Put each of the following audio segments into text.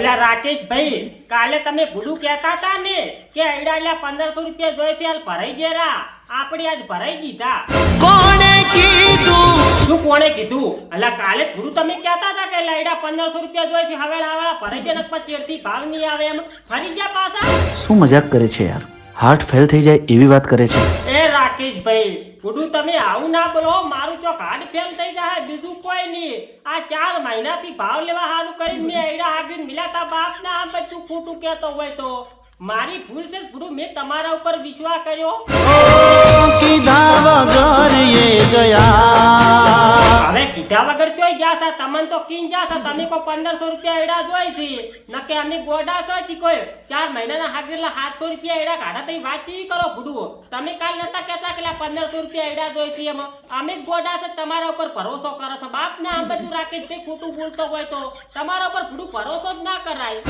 અલ્યા રાકેશ ભાઈ કાલે તમે ભૂલું કહેતા હતા ને કે અઈડા અલ્યા પંદરસો રૂપિયા જોઈએ છે હાલ ભરાઈ ગયા આપણે આજ ભરાઈ દીધા. કોણે કીધું? શું કોણે કીધું? અલ્યા કાલે ભૂલું તમે કહેતા હતા કે લાઈડા પંદરસો રૂપિયા જોઈએ છે હવે આવાળા ભરાઈ જાય નકર ચેડતી ભાવ નહીં આવે એમ. ફરી ગયા પાછા? શું મજાક કરે છે યાર? હાર્ટ ફેલ થઈ જાય એવી વાત કરે છે. એ રાકેશભાઈ ગુડુ તમે આવું ના બોલો. મારું ચોક હાર્ટ ફેલ થઈ જાય, બીજું કોઈ નહીં. આ ચાર મહિનાથી ભાવ લેવા હારું કરીને મેં એડા આગળ મિલાતા બાપ ના બધું ખોટું કહેતો હોય તો. મારી ભૂલ છે ગુડુ મેં તમારા ઉપર વિશ્વાસ કર્યો. કીધા વગર એ ગયા. હવે કીધા વગર જોઈ ગયા છે. તમને તો કીન જા છે. તમે કો પંદરસો રૂપિયા એડા જોઈ છે. નકે અમે ગોડા છે છી કોઈ. ચાર મહિનાના હાગરેલા સાતસો રૂપિયા એડા કાઢા તઈ વાત કેવી કરો ભૂડું તમે કાલ નતા કહેતા કે પંદરસો રૂપિયા એડા જોઈ છે એમાં? અમે જ ગોડા છે. તમારા ઉપર ભરોસો કરો છો. બાપ ને. બધું રાખે તે ખોટું બોલતો હોય તો તમારા ઉપર ભૂડું ભરોસો જ ના કરાય.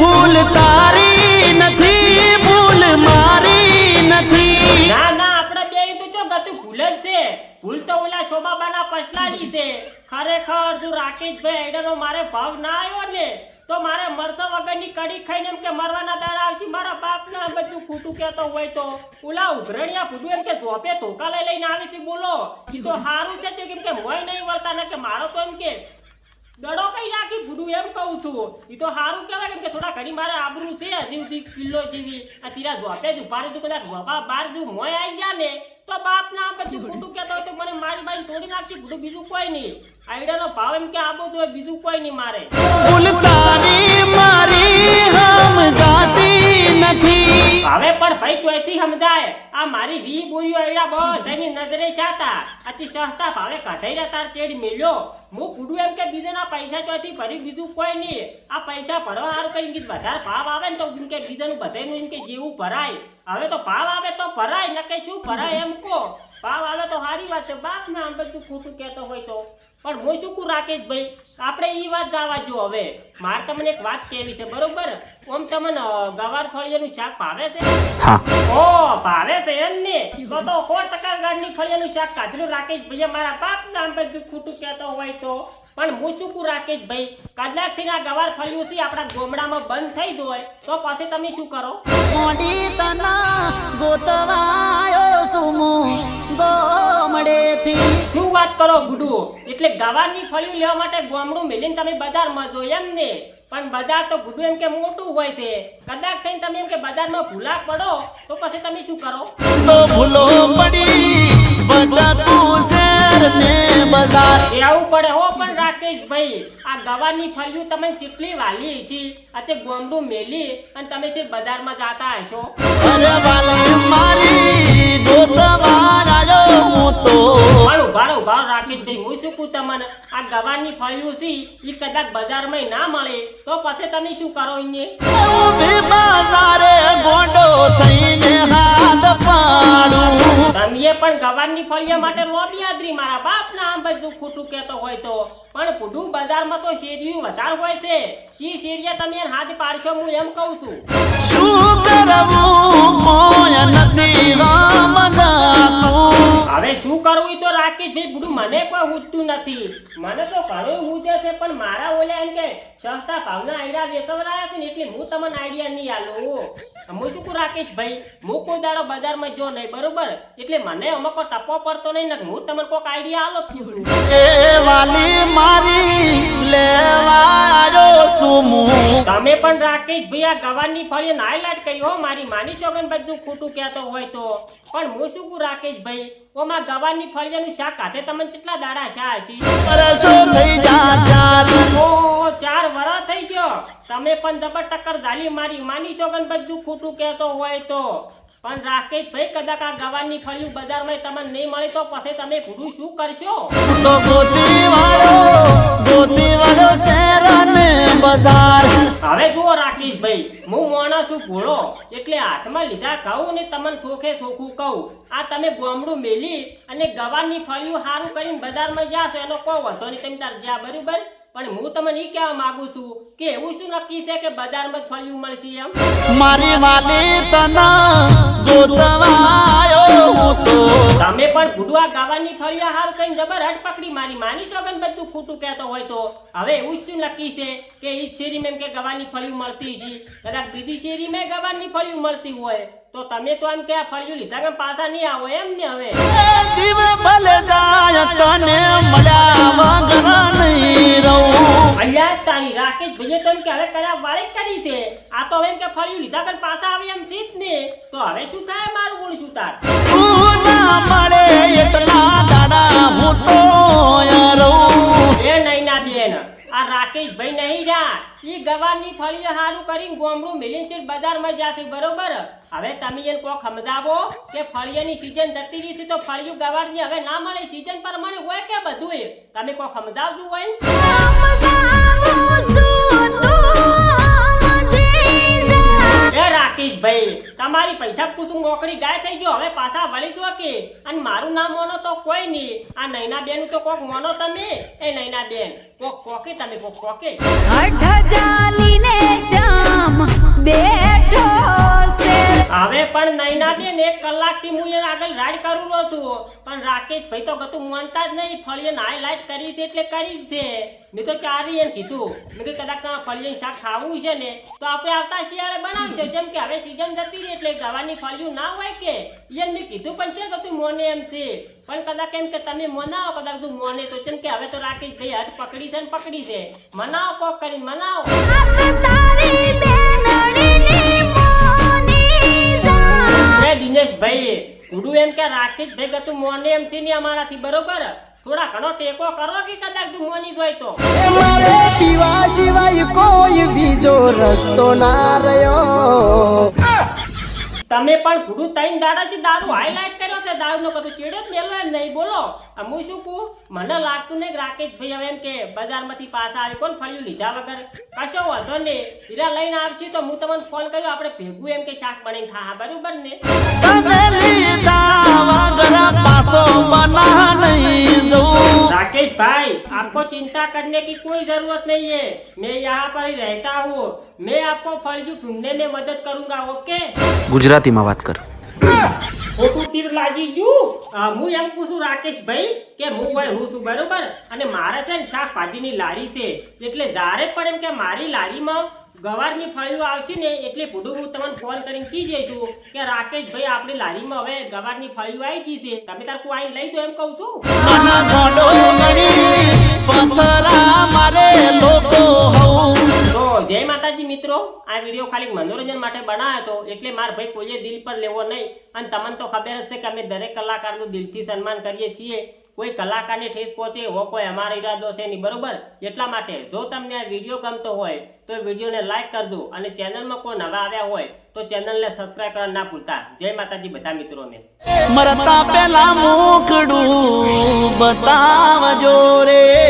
ભૂલ તારી નથી ભૂલ મારી નથી. ના ના આપણે બે તો જો ગતું ભૂલ જ છે. ભૂલ તો ઓલા શોભાબાના પછલાની છે. ખરેખર જો રાકેશભાઈ આઈડરનો મારે ભાવ ના આવ્યો ને. તો મારે મરસા વગરની કડી ખાઈને એમ કે મરવાના દાડા આવશે, મારા બાપને બધું ખોટું કહેતો હોય તો. ઓલા ઉઘરણિયા ફૂટું એમ કે જોપે ધોકા લઈ લઈને આવે છે, બોલો. તો સારું છે કેમ કે મોય નહીં વળતા, ને કે મારો તો એમ કે કઈ એમ કહું છું. એ તો સારું કહેવાય કેમ કે થોડા ઘણી મારે આબરૂ છે હજી કિલ્લો જેવી. આ તીરા જોપે જ ઊભા રહેતું કદાચ જોપા બાર જો મોય આવી ગયા ને તો બાપ ના બધું ખોટું કહેતો હોય તો મને મારી બાઈ તોડી નાખશે ખોટું બીજું કોઈ નહીં. આઈડિયાનો ભાવ એમ કે આબો જોઈએ બીજું કોઈ નહીં મારે. હવે પણ ભાઈ ચોયથી સમજાય. આ મારી વી બોરીઓ એડા બધાની નજરે ચાતા અતિ સસ્તા ભાવે કઢાઈ રહ્યા તાર ચેડ મેલ્યો. હું પૂડું એમ કે બીજાના પૈસા ચોથી ભરી બીજું કોઈ નહીં. આ પૈસા ભરવા હારું કરીને વધારે ભાવ આવે ને તો એમ કે બીજાનું બધાનું એમ કે જેવું ભરાય. હવે તો ભાવ આવે તો ભરાય ન કઈ શું ભરાય એમ કો ભાવ આવે તો સારી વાત છે. બાપ ના આમ બધું ખોટું કહેતો હોય તો. પણ હું શું કું રાકેશ ભાઈ આપણે એ વાત ગાવા જો હવે. મારે તમને એક વાત કહેવી છે બરોબર? ઓમ તમને ગવાર ફળિયાનું શાક ભાવે છે? ઓ ભાવે છે એમ ને? તો તો સો ટકા ગાડની ફળિયાનું શાક કાઢેલું રાકેશ ભાઈ મારા બાપ નામ બધું ખોટું કહેતો હોય તો. પણ હું શું કું રાકેશ ભાઈ. કદાચથી ના ગવાર ફળ્યું છે આપણા ગોમડામાં બંધ થઈ જાય તો પછી તમે શું કરો? મોડી તના ગોતવાયો સુમો ગોમડેથી. શું વાત કરો ગુડુ એટલે ગવારની ફળિયું લેવા માટે ગોમડું મેલીને તમે બજારમાં જો એમ ને. પણ બજાર તો ગુડુ એમ કે મોટું હોય છે. કદાચ થઈને તમે એમ કે બજારમાં ભૂલા પડો તો પછી તમે શું કરો? ભૂલો પડી બટાકું શેર ને બજાર એ પડે હો પણ રાકેશ ભાઈ આ ગવાની ફળિયું તમે કેટલી વાલી છે આજે ગોમડું મેલી અને તમે છે બજારમાં જાતા હશો. અરે વાલે મારી ગોતવા આવ્યો હું તો. હું શું કહું તમને? આ ગવાની ફળિયું છે એ કદાચ બજારમાં ના મળે. તો પછી તમે શું કરો અહીંયા? ઊભી ગોંડો થઈને તમે પણ ગવારની ફળિયા માટે લોબી આદરી મારા બાપ ના આમ બધું ખોટું કહેતો હોય તો. પણ પુડું બજારમાં તો શેરીયું વધારે હોય છે. ઈ શેરીયા તમે હાથ પાડશો હું એમ કહું છું. શું કરવું મોય નથી હવે શું કરવું એ તો રાખી ભાઈ બુડું મને કોઈ પૂછતું નથી. મને તો ઘણું પૂછે છે પણ મારા ઓલે એમ કે સસ્તા ભાવના આઈડિયા વેસવરાયા છે ને એટલે હું તમને આઈડિયા નહીં આલું હું શું કહું રાકેશ ભાઈ? હું કોઈ દાડો બજારમાં જો નહીં બરોબર? એટલે મને અમુક કોઈ ટપ્પો પડતો નહીં ને હું તમને કોઈક આઈડિયા આલો છું એ વાલી મારી લેવાયો આવ્યો તમે પણ રાકેશ ભાઈ આ ગવાની ફળી નાય લાટ કરી હો. મારી માની છો કે બધું ખોટું કહેતો હોય તો? પણ હું શું કહું રાકેશ ભાઈ? ઓમાં ગવાની ફળિયાનું શાક ખાતે તમને કેટલા દાડા શા હશે થઈ જા ચાર વરા થઈ ગયો? તમે પણ જબર ટક્કર ઝાલી મારી. માની છોકન બધું ખોટું કહેતો હોય તો? પણ રાકેશ ભાઈ કદાચ આ ગવાની ફળિયું બજારમાં તમને નહીં મળે તો પછી તમે ભૂડું શું કરશો? તો ગોતી વાળો ગોતી વાળો શહેર ને બજાર. હવે જુઓ રાકેશ ભાઈ હું મોણા છું ભૂળો. એટલે હાથમાં લીધા કહું ને તમને સોખે સોખું કહું. આ તમે ગોમડું મેલી અને ગવાની ફળિયું સારું કરીને બજારમાં જાશો એનો કોઈ વાંધો નહીં. તમે તાર જ્યાં બરાબર પણ હું તમને ઈ કહેવા માંગુ છું કે એવું શું નક્કી છે કે બજારમાં ફળિયું મળશે એમ? મારી વાલી તના તમે પણ ભૂડવા ગાવાની ફળિયા હાર કઈ જબર હટ પકડી મારી. માની છો કે બધું ખોટું કહેતો હોય તો? હવે એવું શું નક્કી છે કે ઈ શેરી મેં કે ગવાની ફળિયું મળતી છે? કદાચ બીજી શેરી મેં ગવાની ફળિયું મળતી હોય તો તમે તો એમ કે આ ફળિયું લીધા કે પાછા નહીં આવો એમ ને હવે? જીવ ભલે જાય તને મળ્યા વગર નહીં રહું. અહીંયા તારી રાકેશ ભઈએ તો એમ કે હવે કર્યા વાળી કરી છે. આ તો હવે એમ કે ફળિયું લીધા કે પાછા આવે એમ છે જ ને. તો હવે શું થાય મારું ગુણ શું તાર ગવારની ફળીએ હારું કરીને ગોમડું મિલીને છે બજારમાં જશે, બરોબર? હવે તમે એને કોક સમજાવો કે ફળિયાની સીઝન જતી રહી છે તો ફળિયું ગવારની હવે ના મળે સીઝન પ્રમાણે હોય કે બધું તમે કોક સમજાવજો હોય રાકેશભાઈ તમારી પૈસા કુસુમ નોકરી ગાય થઈ ગયો, હવે પાછા વળી જો કે. અને મારું નામ મોનો તો કોઈ નહીં. આ નૈના બેન તો કોક મોનો તમે. એ નૈના બેન કોક કોકે તમે, કોક કોકે બેઠો. છે હવે પણ નૈના બેન એક કલાકથી હું એને આગળ રાઈડ કરું રહ્યો છું. પણ રાકેશ ભાઈ તો ગતું માનતા જ નહીં. ફળીએ નાઈ લાઈટ કરી છે એટલે કરી છે. મેં તો ચારી એમ કીધું. મેં કીધું કદાચ તમારે ફળીએ શાક ખાવું છે ને, તો આપણે આવતા શિયાળે બનાવ્યું છે જેમ કે હવે સિઝન જતી રહી એટલે ગવાની ફળિયું ના હોય કે, એમ મેં કીધું પણ છે ગતું મોને એમ છે. પણ કદાચ એમ કે તમે મનાવો કદાચ તું મોને તો. જેમ કે હવે તો રાકેશ ભાઈ હટ પકડી છે ને પકડી છે. મનાવો પોક કરીને મનાવો. હે દિનેશભાઈ ઉડું એમ કે રાકેશ ભાઈ તું મોને એમ છે ને અમારાથી બરોબર? થોડા ઘણો ટેકો કરો કે કદાચ તું મોની જોઈ તો. એ મારે પીવા સિવાય કોઈ બીજો રસ્તો ના રહ્યો. તમે પણ ભૂડું દાડા દાડાથી દારૂ હાઈલાઈટ છે દારૂનો કતું ચેડે જ મેલો એમ નહીં બોલો આ હું શું કહું મને લાગતું નહીં કે રાકેશભાઈ હવે એમ કે બજારમાંથી પાછા આવી કોણ ફળ્યું લીધા વગર કશો વાંધો ને હીરા લઈને આવશે તો હું તમને ફોન કર્યો આપણે ભેગું એમ કે શાક બનીને ખા બરોબર ને તને લીધા વગર પાછો બના નહીં જવું राकेश भाई आपको चिंता करने की कोई जरूरत नहीं है मैं यहाँ पर ही रहता हूँ मैं आपको फर्जी ढूंढने में मदद करूंगा ओके ગુજરાતીમાં વાત કર ખોટું તીર લાગી ગયું. હું એમ પૂછું રાકેશભાઈ કે હું ભાઈ હું છું બરોબર? અને મારે છે ને શાકભાજીની લારી છે. એટલે જ્યારે પણ એમ કે મારી લારીમાં ગવારની ફળીઓ આવશે ને એટલે ભૂડું હું તમને ફોન કરીને કહી જઈશું કે રાકેશભાઈ આપણી લારીમાં હવે ગવારની ફળીઓ આવી ગઈ છે. તમે તાર કોઈ આઈને લઈ જાઓ એમ કહું છું. આ વીડિયો ખાલી મનોરંજન માટે બનાવ્યો હતો એટલે માર ભાઈ કોઈએ દિલ પર લેવો નહીં. અને તમને તો ખબર જ છે કે અમે દરેક કલાકારનું દિલથી સન્માન કરીએ છીએ. કોઈ કલાકારને ઠેસ પહોંચે એવો કોઈ અમારો ઈરાદો છે નહીં, બરોબર? એટલા માટે જો તમને આ વીડિયો ગમતો હોય તો વિડીયોને લાઈક કરજો અને ચેનલમાં કોઈ નવા આવ્યા હોય તો ચેનલને સબસ્ક્રાઇબ કરવા ના ભૂલતા. જય માતાજી બધા મિત્રોને. મરતા પહેલા મોકડું બતાવજો રે.